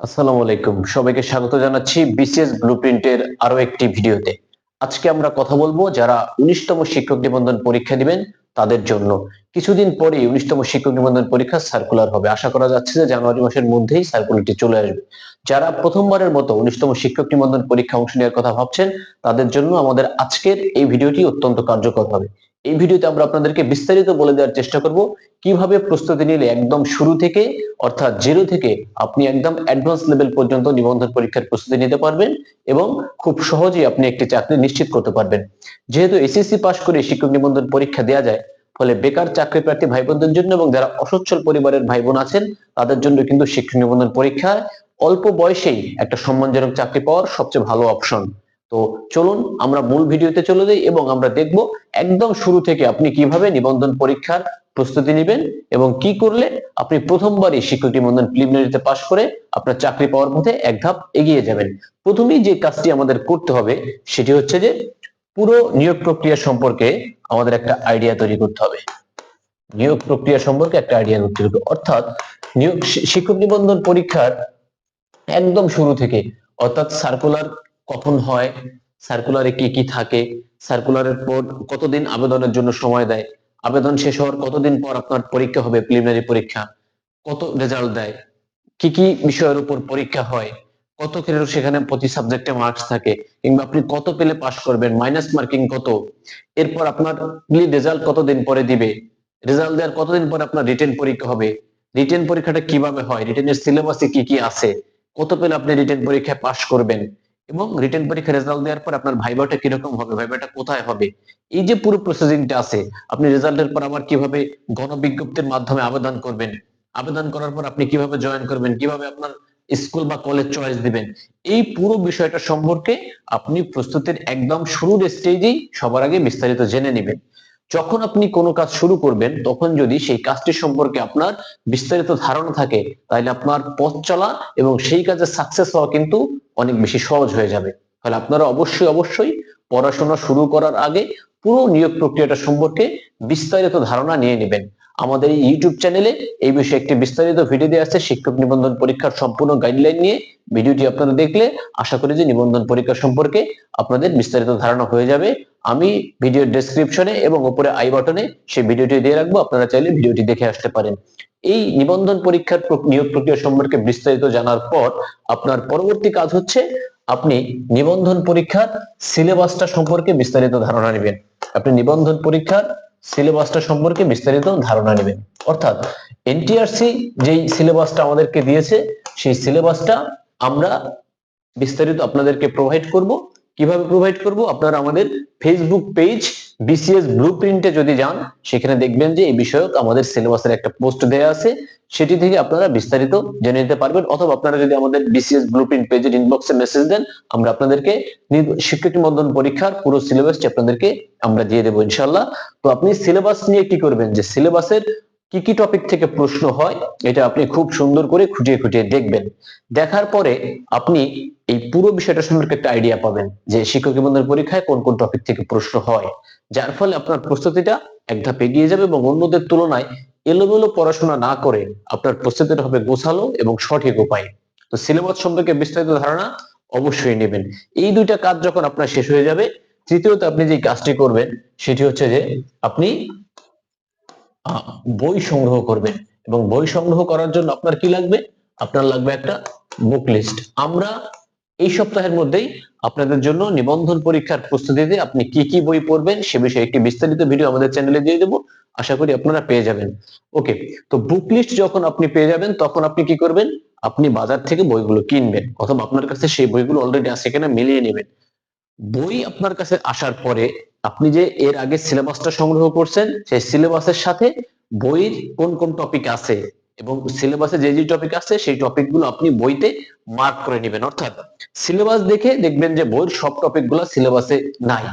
আসসালামু আলাইকুম। সবাইকে স্বাগত জানাচ্ছি বিসিএস ব্লুপ্রিন্টের আরও একটি ভিডিওতে। আজকে আমরা কথা বলব যারা উনিশতম শিক্ষক নিবন্ধন পরীক্ষা দিবেন তাদের জন্য। কিছুদিন পরেই উনিশতম শিক্ষক নিবন্ধন পরীক্ষা সার্কুলার হবে। আশা করা যাচ্ছে যে জানুয়ারি মাসের মধ্যেই সার্কুলারটি চলে আসবে। যারা প্রথমবারের মতো উনিশতম শিক্ষক নিবন্ধন পরীক্ষা অংশ নেওয়ার কথা ভাবছেন, তাদের জন্য আমাদের আজকের এই ভিডিওটি অত্যন্ত কার্যকর হবে। এই ভিডিওতে আমরা আপনাদেরকে বিস্তারিত বলে দেওয়ার চেষ্টা করব। কীভাবে প্রস্তুতি নিলে একদম শুরু থেকে, অর্থাৎ জিরো থেকে আপনি একদম অ্যাডভান্স লেভেল পর্যন্ত নিবন্ধন পরীক্ষার প্রস্তুতি নিতে পারবেন এবং খুব সহজেই আপনি একটি চাকরি নিশ্চিত করতে পারবেন। যেহেতু এসএসসি পাশ করে শিক্ষক নিবন্ধন পরীক্ষা দেওয়া যায়, ফলে বেকার চাকরি প্রার্থী ভাই বোনদের জন্য এবং যারা অসচ্ছল পরিবারের ভাই বোন আছেন, তাদের জন্য কিন্তু শিক্ষক নিবন্ধন পরীক্ষায় অল্প বয়সেই একটা সম্মানজনক চাকরি পাওয়ার সবচেয়ে ভালো অপশন তো চলুন আমরা মূল ভিডিওতে চলে যাই এবং আমরা দেখব একদম শুরু থেকে আপনি কীভাবে নিবন্ধন পরীক্ষার প্রস্তুতি নেবেন এবং কি করলে আপনি প্রথমবারই শিক্ষক নিবন্ধন প্রিলিমিনারিতে পাশ করে আপনার চাকরি পাওয়ার পথে এক ধাপ এগিয়ে যাবেন প্রথমেই যে কাজটি আমাদের করতে হবে সেটি হচ্ছে যে পুরো নিয়োগ প্রক্রিয়া সম্পর্কে আমাদের একটা আইডিয়া তৈরি করতে হবে নিয়োগ প্রক্রিয়া সম্পর্কে একটা আইডিয়া করতে হবে। অর্থাৎ নিয়োগ শিক্ষক নিবন্ধন পরীক্ষার একদম শুরু থেকে, অর্থাৎ সার্কুলার কখন হয় সার্কুলারে কি কি থাকে সার্কুলারের পর কতদিন আবেদনের জন্য সময় দেয়, আবেদন শেষ হওয়ার কতদিন পর আপনার পরীক্ষা হবে প্রিলিমিনারি পরীক্ষা, কত রেজাল্ট দেয়, কি কি বিষয়ের উপর পরীক্ষা হয়, কত ক্রেডিট সেখানে প্রতি সাবজেক্টে মার্কস থাকে, কিংবা আপনি কত পেলে পাস করবেন মাইনাস মার্কিং কত, এরপর আপনার রেজাল্ট কতদিন পরে দিবে রেজাল্ট দেওয়ার কতদিন পরে আপনার রিটেন পরীক্ষা হবে রিটেন পরীক্ষাটা কীভাবে হয় রিটেনের সিলেবাসে কি কি আছে, কত পেলে আপনি রিটেন পরীক্ষায় পাস করবেন এবং রিটেন পরীক্ষা রেজাল্ট দেওয়ার পর আপনার ভাইবাটা কীরকম হবে? ভাইবাটা কোথায় হবে? এই যে পুরো প্রসেসিংটা আছে, আপনি রেজাল্টের পর আবার কীভাবে গণবিজ্ঞপ্তির মাধ্যমে আবেদন করবেন? আবেদন করার পর আপনি কীভাবে জয়েন করবেন? কীভাবে আপনার স্কুল বা কলেজ চয়েস দিবেন? এই পুরো বিষয়টা সম্পর্কে আপনি প্রস্তুতির একদম শুরুর স্টেজেই সবার আগে বিস্তারিত জেনে নেবেন। যখন আপনি কোনো কাজ শুরু করবেন, তখন যদি সেই কাজটি সম্পর্কে আপনার বিস্তারিত ধারণা থাকে, তাহলে আপনার পথ চলা এবং সেই কাজে সাকসেস হওয়া কিন্তু অনেক বেশি সহজ হয়ে যাবে। তাহলে আপনারা অবশ্যই অবশ্যই পড়াশোনা শুরু করার আগে পুরো নিয়োগ প্রক্রিয়াটা সম্পর্কে বিস্তারিত ধারণা নিয়ে নেবেন। আমাদের ইউটিউব চ্যানেলে এই বিষয়ে একটি বিস্তারিত ভিডিও দেওয়া আছে। শিক্ষক নিবন্ধন পরীক্ষার সম্পূর্ণ গাইডলাইন নিয়ে ভিডিওটি আপনারা দেখলে আশা করি যে নিবন্ধন পরীক্ষা সম্পর্কে আপনাদের বিস্তারিত ধারণা হয়ে যাবে। আমি ভিডিওর ডেসক্রিপশনে এবং উপরে আই বাটনে সেই ভিডিওটি দিয়ে রাখব। আপনারা চাইলে ভিডিওটি দেখে আসতে পারেন। এই নিবন্ধন পরীক্ষার নিয়োগ প্রক্রিয়া সম্পর্কে বিস্তারিত জানার পর আপনার পরবর্তী কাজ হচ্ছে আপনি নিবন্ধন পরীক্ষার সিলেবাসটা সম্পর্কে বিস্তারিত ধারণা নেবেন। আপনি নিবন্ধন পরীক্ষার সিলেবাসটা সম্পর্কে বিস্তারিত ধারণা নেবেন। অর্থাৎ এনটিআরসি যেই সিলেবাসটা আমাদেরকে দিয়েছে, সেই সিলেবাসটা আমরা বিস্তারিত আপনাদেরকে প্রোভাইড করব। কীভাবে প্রোভাইড করব? আপনারা আমাদের ফেসবুক পেজ বিসিএস ব্লুপ্রিন্টে যদি যান, সেখানে দেখবেন যে এই বিষয়ক আমাদের সিলেবাসের একটা পোস্ট দেয়া আছে। সেটি থেকে আপনারা বিস্তারিত জেনে নিতে পারবেন, অথবা আপনারা যদি আমাদের বিসিএস ব্লুপ্রিন্ট পেজের ইনবক্সে মেসেজ দেন, আমরা আপনাদেরকে শিক্ষক নিবন্ধন পরীক্ষার পুরো সিলেবাসটি আপনাদেরকে আমরা দিয়ে দেবো ইনশাল্লাহ তো আপনি সিলেবাস নিয়ে কি করবেন? যে সিলেবাসের কি কি টপিক থেকে প্রশ্ন হয়, এটা আপনি খুব সুন্দর করে খুঁটিয়ে খুঁটিয়ে দেখবেন। দেখার পরে আপনি এই পুরো বিষয়টা সম্পর্কে একটা আইডিয়া পাবেন যে শিক্ষক নিবন্ধন পরীক্ষায় কোন কোন টপিক থেকে প্রশ্ন হয়। যার ফলে আপনার প্রস্তুতিটা এক ধাপ এগিয়ে যাবে এবং অন্যদের তুলনায় এলোমেলো পড়াশোনা না করে আপনার প্রস্তুতিটা হবে গোছালো এবং সঠিক উপায়। তো সিলেবাস সম্পর্কে বিস্তারিত ধারণা অবশ্যই নেবেন। এই দুইটা কাজ যখন আপনার শেষ হয়ে যাবে, তৃতীয়ত আপনি যে কাজটি করবেন, সেটি হচ্ছে যে আপনি বই সংগ্রহ করবেন। এবং বই সংগ্রহ করার জন্য আপনার কি লাগবে? আপনার লাগবে একটা বুক লিস্ট আমরা এই সপ্তাহের মধ্যেই আপনাদের জন্য নিবন্ধন পরীক্ষার প্রস্তুতিতে আপনি কি কি বই পড়বেন সে বিষয়ে একটি বিস্তারিত ভিডিও আমাদের চ্যানেলে দিয়ে দেবো। আশা করি আপনারা পেয়ে যাবেন। ওকে তো বুক লিস্ট যখন আপনি পেয়ে যাবেন, তখন আপনি কি করবেন? আপনি বাজার থেকে বইগুলো কিনবেন অথবা আপনার কাছে সেই বইগুলো অলরেডি আছে কিনা মিলিয়ে নেবেন। বই আপনার কাছে আসার পরে আপনি যে এর আগে সিলেবাসটা সংগ্রহ করছেন, সেই সিলেবাসের সাথে বইয়ের কোন কোন টপিক আছে এবং সিলেবাসে যে যে টপিক আছে, সেই টপিকগুলো আপনি বইতে মার্ক করে নেবেন। অর্থাৎ সিলেবাস দেখে দেখবেন যে বইয়ের সব টপিকগুলো সিলেবাসে নাই।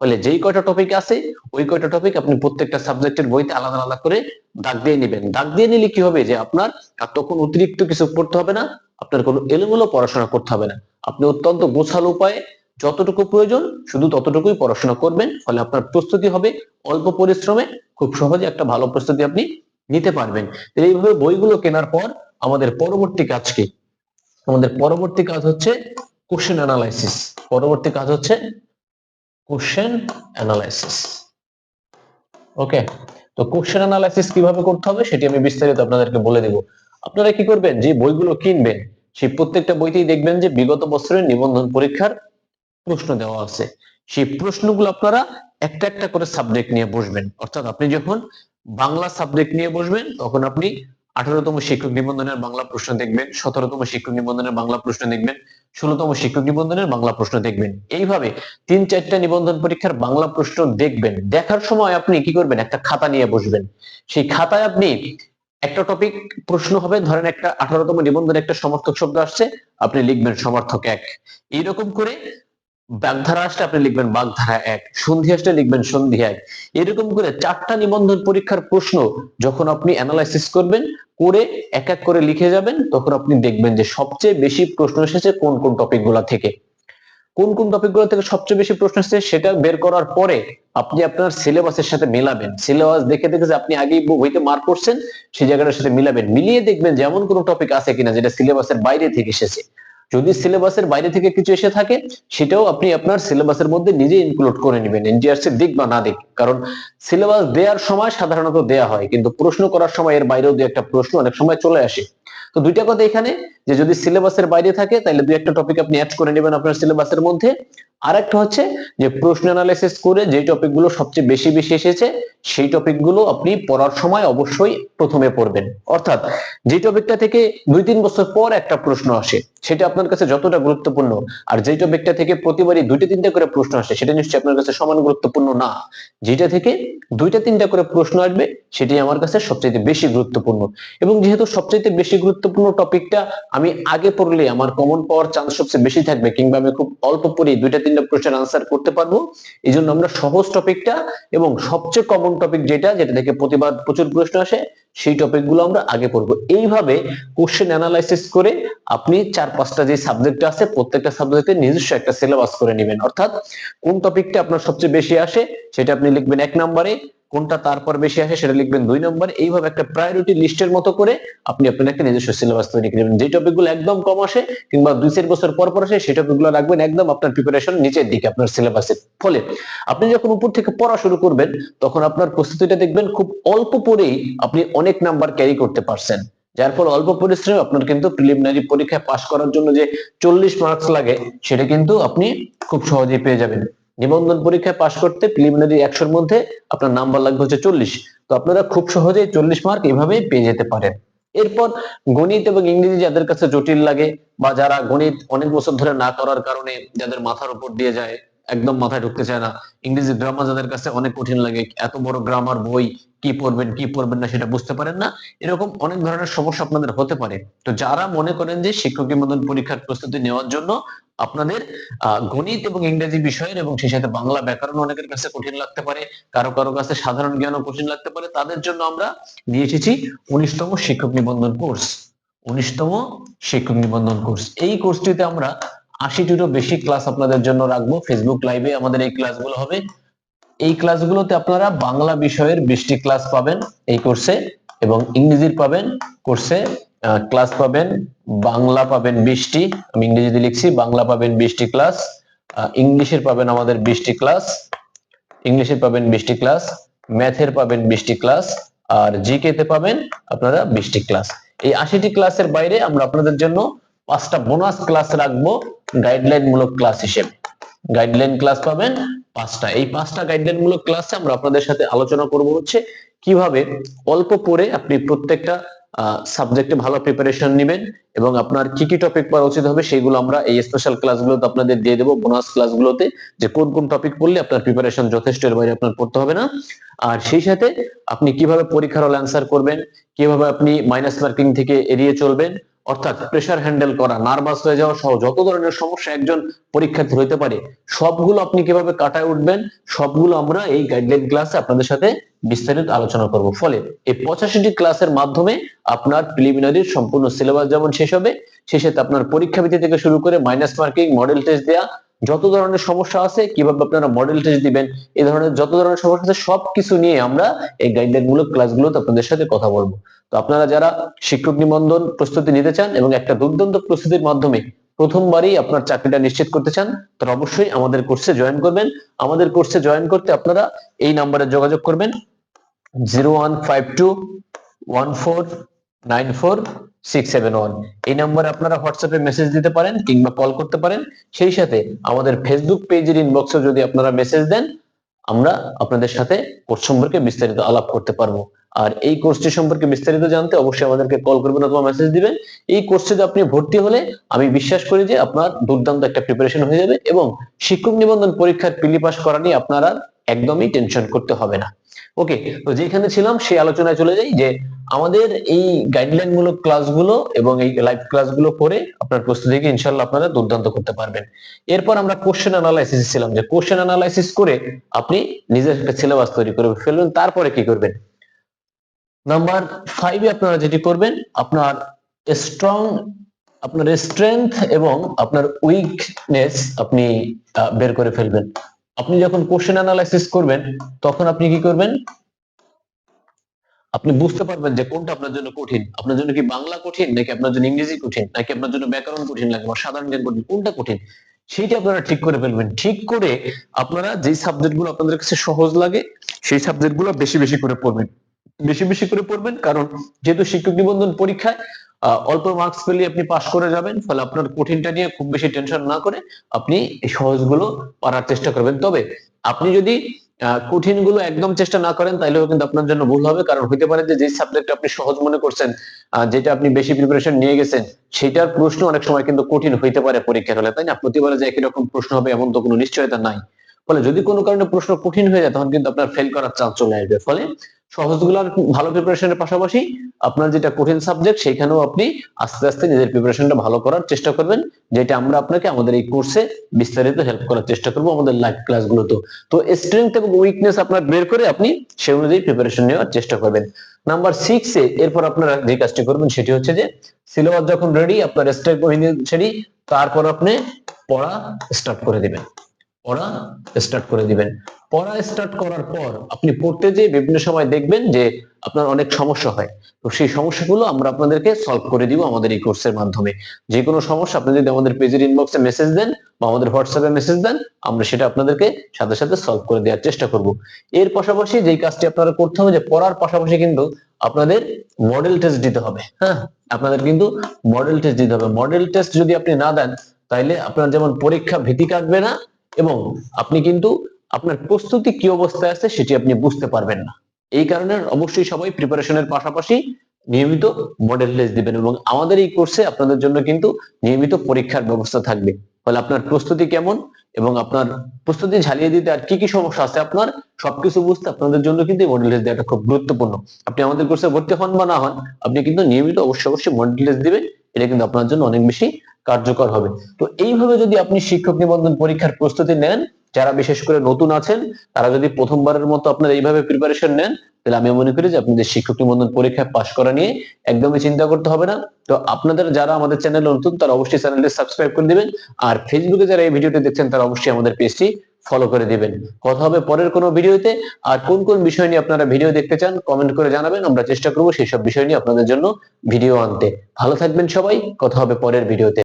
ফলে যেই কয়টা টপিক আছে, ওই কয়টা টপিক আপনি প্রত্যেকটা সাবজেক্টের বইতে আলাদা আলাদা করে দাগ দিয়ে নেবেন। দাগ দিয়ে নিলে কি হবে? যে আপনার আর তখন অতিরিক্ত কিছু পড়তে হবে না, আপনার কোনো এলোমেলো পড়াশোনা করতে হবে না। আপনি অত্যন্ত গোছালো উপায়ে যতটুকু প্রয়োজন, শুধু ততটুকুই পড়াশোনা করবেন, ফলে আপনার প্রস্তুতি হবে। অল্প পরিশ্রমে খুব সহজে একটা ভালো প্রস্তুতি আপনি নিতে পারবেন। এইভাবে বইগুলো কেনার পর আমাদের পরবর্তী কাজ কি? আমাদের পরবর্তী কাজ হচ্ছে কোশ্চেন অ্যানালাইসিস পরবর্তী কাজ হচ্ছে কোশ্চেন অ্যানালাইসিস ওকে তো কোশ্চেন অ্যানালাইসিস কীভাবে করতে হবে সেটি আমি বিস্তারিত আপনাদেরকে বলে দেব। আপনারা কি করবেন? যে বইগুলো কিনবেন, সেই প্রত্যেকটা বইতেই দেখবেন যে বিগত বছরের নিবন্ধন পরীক্ষার প্রশ্ন দেওয়া আছে। সেই প্রশ্নগুলো আপনারা একটা একটা করে সাবজেক্ট নিয়ে বসবেন। অর্থাৎ আপনি যখন বাংলা সাবজেক্ট নিয়ে বসবেন, তখন আপনি আঠারোতম শিক্ষক নিবন্ধনের বাংলা প্রশ্ন দেখবেন, সতেরোতম শিক্ষক নিবন্ধনের বাংলা প্রশ্ন দেখবেন, ষোলতম শিক্ষক নিবন্ধনের বাংলা প্রশ্ন দেখবেন। এইভাবে তিন চারটা নিবন্ধন পরীক্ষার বাংলা প্রশ্ন দেখবেন। দেখার সময় আপনি কি করবেন? একটা খাতা নিয়ে বসবেন। সেই খাতায় আপনি একটা টপিক প্রশ্ন হবে, ধরেন একটা আঠারোতম নিবন্ধনে একটা সমর্থক শব্দ আসছে, আপনি লিখবেন সমর্থক এক। এইরকম করে বাগধারা আসলে আপনি লিখবেন বাগধারা এক, সন্ধি আসলে লিখবেন সন্ধি এক। এরকম করে চারটা নিবন্ধন পরীক্ষার প্রশ্ন যখন আপনি অ্যানালাইসিস করবেন, করে এক এক করে লিখে যাবেন, তখন আপনি দেখবেন যে সবচেয়ে বেশি প্রশ্ন এসেছে কোন কোন টপিকগুলা থেকে। কোন কোন টপিকগুলো থেকে সবচেয়ে বেশি প্রশ্ন এসেছে সেটা বের করার পরে আপনি আপনার সিলেবাসের সাথে মেলাবেন। সিলেবাস দেখে দেখে যে আপনি আগেই বইতে মার্ক করছেন, সেই জায়গাটার সাথে মিলাবেন। মিলিয়ে দেখবেন যে এমন কোনো টপিক আছে কিনা যেটা সিলেবাসের বাইরে থেকে এসেছে। যদি সিলেবাসের বাইরে থেকে কিছু এসে থাকে, সেটাও আপনি আপনার সিলেবাসের মধ্যে নিজে ইনক্লুড করে নেবেন এনজিআরসি দিক বা না দিক। কারণ সিলেবাস দেওয়ার সময় সাধারণত দেওয়া হয়, কিন্তু প্রশ্ন করার সময় এর বাইরেও দু একটা প্রশ্ন অনেক সময় চলে আসে। তো দুইটা কথা এখানে, যে যদি সিলেবাসের বাইরে থাকে তাহলে দু একটা টপিক আপনি অ্যাড করে নেবেন আপনার সিলেবাসের মধ্যে। আর একটা হচ্ছে যে প্রশ্ন অ্যানালাইসিস করে যে টপিকগুলো সবচেয়ে বেশি বেশি এসেছে, সেই টপিকগুলো আপনি পড়ার সময় অবশ্যই প্রথমে পড়বেন। অর্থাৎ যে টপিকটা থেকে দুই তিন বছর পর একটা প্রশ্ন আসে, সেটা আপনার কাছে যতটা গুরুত্বপূর্ণ, আর যে টপিকটা থেকে প্রতিবারই দুইটা তিনটা করে প্রশ্ন আসে, সেটা নিশ্চয়ই আপনার কাছে সমান গুরুত্বপূর্ণ না। যেটা থেকে দুইটা তিনটা করে প্রশ্ন আসবে, সেটাই আমার কাছে সবচেয়ে বেশি গুরুত্বপূর্ণ। এবং যেহেতু সবচেয়ে বেশি গুরুত্বপূর্ণ টপিকটা আমি আগে পড়লে আমার কমন পাওয়ার চান্স সবচেয়ে বেশি থাকবে, কিংবা আমি খুব অল্প পড়ে দুইটা তিনটা প্রশ্নের আনসার করতে পারব। এই আমরা সহজ টপিকটা এবং সবচেয়ে কমন টপিক যেটা যেটা থেকে প্রতিবার প্রচুর প্রশ্ন আসে, সেই টপিকগুলো আমরা আগে পড়ব এইভাবে কোশ্চেন অ্যানালাইসিস করে আপনি চার পাঁচটা যে সাবজেক্ট আছে, প্রত্যেকটা সাবজেক্টের নিজস্ব একটা সিলেবাস করে নেবেন। অর্থাৎ কোন টপিকটা আপনার সবচেয়ে বেশি আসে, সেটা আপনি লিখবেন এক নম্বরে কোনটা তারপর বেশি আসে সেটা লিখবেন দুই নম্বর। এইভাবে একটা প্রায়োরিটি লিস্টের মতো করে আপনি আপনার একটা নিজস্ব সিলেবাস তৈরি করে নেবেন। যে টপিকগুলো একদম কম আসে কিংবা দুই চার বছর পর পর আসে, সেই টপিকগুলো রাখবেন একদম আপনার প্রিপারেশন নিচের দিকে, আপনার সিলেবাসের ফলে। আপনি যখন উপর থেকে পড়া শুরু করবেন, তখন আপনার প্রস্তুতিটা দেখবেন খুব অল্প পরেই আপনি অনেক নাম্বার ক্যারি করতে পারছেন। যার ফলে অল্প পরিশ্রমে আপনার কিন্তু প্রিলিমিনারি পরীক্ষায় পাশ করার জন্য যে চল্লিশ মার্কস লাগে, সেটা কিন্তু আপনি খুব সহজেই পেয়ে যাবেন। নিবন্ধন পরীক্ষায় পাশ করতে প্রিলিমিনারি একশোর মধ্যে আপনার নাম্বার লাগবে হচ্ছে চল্লিশ। তো আপনারা খুব সহজেই চল্লিশ মার্ক এভাবে পেয়ে যেতে পারেন। এরপর গণিত এবং ইংরেজি যাদের কাছে জটিল লাগে বা যারা গণিত অনেক বছর ধরে না করার কারণে যাদের মাথার উপর দিয়ে যায়, একদম মাথায় ঢুকতে চায় না, ইংরেজি গ্রামার যাদের কাছে অনেক কঠিন লাগে, এত বড় গ্রামার বই কি পড়বেন কি পড়বেন না সেটা বুঝতে পারেন না, এরকম অনেক ধরনের সমস্যা আপনাদের হতে পারে। তো যারা মনে করেন যে শিক্ষক নিবন্ধন পরীক্ষার প্রস্তুতি নেওয়ার জন্য আপনাদের গণিত এবং ইংরেজি বিষয়ের এবং সেই সাথে বাংলা ব্যাকরণ অনেকের কাছে কঠিন লাগতে পারে, কারও কারও কাছে সাধারণ জ্ঞানও কঠিন লাগতে পারে, তাদের জন্য আমরা নিয়ে এসেছি উনিশতম শিক্ষক নিবন্ধন কোর্স, উনিশতম শিক্ষক নিবন্ধন কোর্স। এই কোর্সটিতে আমরা আশিটিরও বেশি ক্লাস আপনাদের জন্য রাখব ফেসবুক লাইভে আমাদের এই ক্লাসগুলো হবে। এই ক্লাসগুলোতে আপনারা বাংলা বিষয়ের বিশটি ক্লাস পাবেন এই কোর্সে এবং ইংরেজির পাবেন কোর্সে ক্লাস পাবেন, বাংলা পাবেন বিশটি, আমি ইংরেজিতে লিখছি, বাংলা পাবেন বিশটি ক্লাস ইংলিশের পাবেন আমাদের বিশটি ক্লাস ইংলিশের পাবেন বিশটি ক্লাস ম্যাথের পাবেন বিশটি ক্লাস আর জিকে তে পাবেন আপনারা বিশটি ক্লাস এই আশিটি ক্লাসের বাইরে আমরা আপনাদের জন্য পাঁচটা বোনাস ক্লাস রাখব গাইডলাইন মূলক ক্লাস হিসেবে। গাইডলাইন ক্লাস পাবেন পাঁচটা। এই পাঁচটা গাইডলাইন মূলক ক্লাসে আমরা আপনাদের সাথে আলোচনা করব হচ্ছে, কীভাবে অল্প পড়ে আপনি প্রত্যেকটা সাবজেক্টে ভালো প্রিপারেশন নেবেন এবং আপনার কি কি টপিক পড়া উচিত হবে সেগুলো আমরা এই স্পেশাল ক্লাসগুলোতে আপনাদের দিয়ে দেবো বোনাস ক্লাসগুলোতে যে কোন কোন টপিক পড়লে আপনার প্রিপারেশন যথেষ্ট এর বাইরে আপনার পড়তে হবে না। আর সেই সাথে আপনি কীভাবে পরীক্ষার হল অ্যান্সার করবেন, কীভাবে আপনি মাইনাস মার্কিং থেকে এড়িয়ে চলবেন অর্থাৎ প্রেশার হ্যান্ডেল করা নার্ভাস হয়ে যাওয়া সহ যত ধরনের সমস্যা একজন পরীক্ষার্থী হইতে পারে, সবগুলো আপনি কীভাবে কাটায় উঠবেন, সবগুলো আমরা এই গাইডলাইন ক্লাসে আপনাদের সাথে বিস্তারিত আলোচনা করব। ফলে এই পঁচাশিটি ক্লাসের মাধ্যমে আপনার প্রিলিমিনারির সম্পূর্ণ সিলেবাস যেমন শেষ হবে সাথে আপনার পরীক্ষা ভিত্তি থেকে শুরু করে মাইনাস মার্কিং মডেল টেস্ট দেওয়া যত ধরনের সমস্যা আছে, কীভাবে আপনারা মডেল টেস্ট দিবেন এই ধরনের যত ধরনের সমস্যা আছে, সবকিছু নিয়ে আমরা এই গাইডলাইন মূলক ক্লাসগুলোতে আপনাদের সাথে কথা বলব। তো আপনারা যারা শিক্ষক নিবন্ধন প্রস্তুতি নিতে চান এবং একটা দুর্দান্ত প্রস্তুতির মাধ্যমে প্রথমবারই আপনার চাকরিটা নিশ্চিত করতে চান, তাহলে অবশ্যই আমাদের কোর্সে জয়েন করবেন। আমাদের কোর্সে জয়েন করতে আপনারা এই নাম্বারে যোগাযোগ করবেন zero one five two one four nine four এই নাম্বারে আপনারা হোয়াটসঅ্যাপে মেসেজ দিতে পারেন কিংবা কল করতে পারেন। সেই সাথে আমাদের ফেসবুক পেজের ইনবক্সে যদি আপনারা মেসেজ দেন, আমরা আপনাদের সাথে কোর্স সম্পর্কে বিস্তারিত আলাপ করতে পারব। আর এই কোর্সটি সম্পর্কে বিস্তারিত জানতে অবশ্যই আমাদেরকে কল করবেন অথবা মেসেজ দিবেন। এই কোর্সে আপনি ভর্তি হলে, আমি বিশ্বাস করি যে আপনার দুর্দান্ত একটা প্রিপারেশন হয়ে যাবে এবং শিক্ষক নিবন্ধন পরীক্ষার পিলি পাস করা নিয়ে আপনারা একদমই টেনশন করতে হবে না। ওকে তো যেখানে ছিলাম, সেই আলোচনায় চলে যাই যে আমাদের এই গাইডলাইন মূলক ক্লাসগুলো এবং এই লাইভ ক্লাসগুলো করে আপনার প্রস্তুতিকে ইনশাল্লাহ আপনারা দুর্দান্ত করতে পারবেন। এরপর আমরা কোশ্চেন অ্যানালাইসিস ছিলাম যে কোশ্চেন অ্যানালাইসিস করে আপনি নিজের একটা সিলেবাস তৈরি করে ফেলবেন, তারপরে কি করবেন? নাম্বার ফাইভে আপনারা যেটি করবেন, আপনার স্ট্রং আপনার স্ট্রেংথ এবং আপনার উইকনেস আপনি বের করে ফেলবেন। আপনি যখন কোশ্চেন অ্যানালাইসিস করবেন, তখন আপনি কি করবেন? আপনি বুঝতে পারবেন যে কোনটা আপনার জন্য কঠিন। আপনার জন্য কি বাংলা কঠিন, নাকি আপনার জন্য ইংরেজি কঠিন, নাকি আপনার জন্য ব্যাকরণ কঠিন লাগে বা সাধারণ জ্ঞান কঠিন, কোনটা কঠিন? সেইটা আপনারা ঠিক করে ফেলবেন। ঠিক করে আপনারা যেই সাবজেক্টগুলো আপনাদের কাছে সহজ লাগে, সেই সাবজেক্টগুলো বেশি বেশি করে পড়বেন। বেশি বেশি করে পড়বেন, কারণ যেহেতু শিক্ষক নিবন্ধন পরীক্ষায় অল্প মার্কস পেলে আপনি পাশ করে যাবেন ফলে আপনার কঠিনটা নিয়ে খুব বেশি টেনশন না করে আপনি সহজগুলো পারার চেষ্টা করবেন। তবে আপনি যদি আহ, কঠিনগুলো একদম চেষ্টা না করেন তাহলেও কিন্তু আপনার জন্য ভুল হবে। কারণ হতে পারে যে যে সাবজেক্ট আপনি সহজ মনে করছেন যেটা আপনি বেশি প্রিপারেশন নিয়ে গেছেন সেটার প্রশ্ন অনেক সময় কিন্তু কঠিন হইতে পারে পরীক্ষার হলে তাই না? প্রতিবারে যে একই রকম প্রশ্ন হবে এমন তো কোনো নিশ্চয়তা নাই। ফলে যদি কোনো কারণে প্রশ্ন কঠিন হয়ে যায় তখন কিন্তু আপনার ফেল করার চান্স চলে আসবে। ফলে সহজগুলোর ভালো প্রিপারেশনের পাশাপাশি আপনার যেটা কঠিন সাবজেক্ট সেখানেও আপনি আস্তে আস্তে নিজের প্রিপারেশনটা ভালো করার চেষ্টা করবেন, যেটা আমরা আপনাকে আমাদের এই কোর্সে বিস্তারিত হেল্প করার চেষ্টা করব আমাদের লাইভ ক্লাসগুলোতে তো স্ট্রেংথ এবং উইকনেস আপনার বের করে আপনি সেই অনুযায়ী প্রিপারেশন নেওয়ার চেষ্টা করবেন। নাম্বার সিক্স এ এরপর আপনারা যে কাজটি করবেন সেটি হচ্ছে যে সিলেবাস যখন রেডি আপনার স্টেপ রেডি তারপর আপনি পড়া স্টার্ট করে দিবেন। পড়া স্টার্ট করে দিবেন। পড়া স্টার্ট করার পর আপনি পড়তে যে বিভিন্ন সময় দেখবেন যে আপনার অনেক সমস্যা হয়। তো সেই সমস্যাগুলো আমরা আপনাদেরকে সলভ করে দিব আমাদের এই কোর্সের মাধ্যমে। যে কোনো সমস্যা আপনি যদি আমাদের পেজের ইনবক্সে মেসেজ দেন বা আমাদের হোয়াটসঅ্যাপে মেসেজ দেন, আমরা সেটা আপনাদেরকে সাথে সাথে সলভ করে দেওয়ার চেষ্টা করব। এর পাশাপাশি যেই কাজটি আপনারা করতে হবে যে পড়ার পাশাপাশি কিন্তু আপনাদের মডেল টেস্ট দিতে হবে। হ্যাঁ আপনাদের কিন্তু মডেল টেস্ট দিতে হবে। মডেল টেস্ট যদি আপনি না দেন, তাইলে আপনার যেমন পরীক্ষা ভীতি কাটবে না এবং আপনি কিন্তু আপনার প্রস্তুতি কি অবস্থায় আছে সেটি আপনি বুঝতে পারবেন না। এই কারণে অবশ্যই সবাই প্রিপারেশনের পাশাপাশি নিয়মিত মডেল টেস্ট দিবেন এবং আমাদের এই কোর্সে আপনাদের জন্য কিন্তু নিয়মিত পরীক্ষার ব্যবস্থা থাকবে। ফলে আপনার প্রস্তুতি কেমন এবং আপনার প্রস্তুতি ঝালিয়ে দিতে আর কি কি সমস্যা আছে আপনার সবকিছু বুঝতে আপনাদের জন্য কিন্তু মডেল টেস্ট দেওয়াটা খুব গুরুত্বপূর্ণ। আপনি আমাদের কোর্সে ভর্তি হন বা না হন, আপনি কিন্তু নিয়মিত অবশ্যই অবশ্যই মডেল টেস্ট দিবেন, এটা কিন্তু আপনার জন্য অনেক বেশি কার্যকর হবে। তো এইভাবে যদি আপনি শিক্ষক নিবন্ধন পরীক্ষার প্রস্তুতি নেন যারা বিশেষ করে নতুন আছেন, তারা যদি প্রথমবারের মতো আপনার এইভাবে প্রিপারেশন নেন, তাহলে আমি মনে করি যে আপনাদের শিক্ষক নিবন্ধন পরীক্ষায় পাশ করা নিয়ে একদমই চিন্তা করতে হবে না। তো আপনাদের যারা আমাদের চ্যানেলে নতুন, তারা অবশ্যই চ্যানেলটি সাবস্ক্রাইব করে দিবেন। আর ফেসবুকে যারা এই ভিডিওটি দেখছেন, তারা অবশ্যই আমাদের পেজটি ফলো করে দিবেন। কথা হবে পরের কোনো ভিডিওতে। আর কোন কোন বিষয় নিয়ে আপনারা ভিডিও দেখতে চান কমেন্ট করে জানাবেন। আমরা চেষ্টা করব সেই সব বিষয় নিয়ে আপনাদের জন্য ভিডিও আনতে। ভালো থাকবেন সবাই। কথা হবে পরের ভিডিওতে।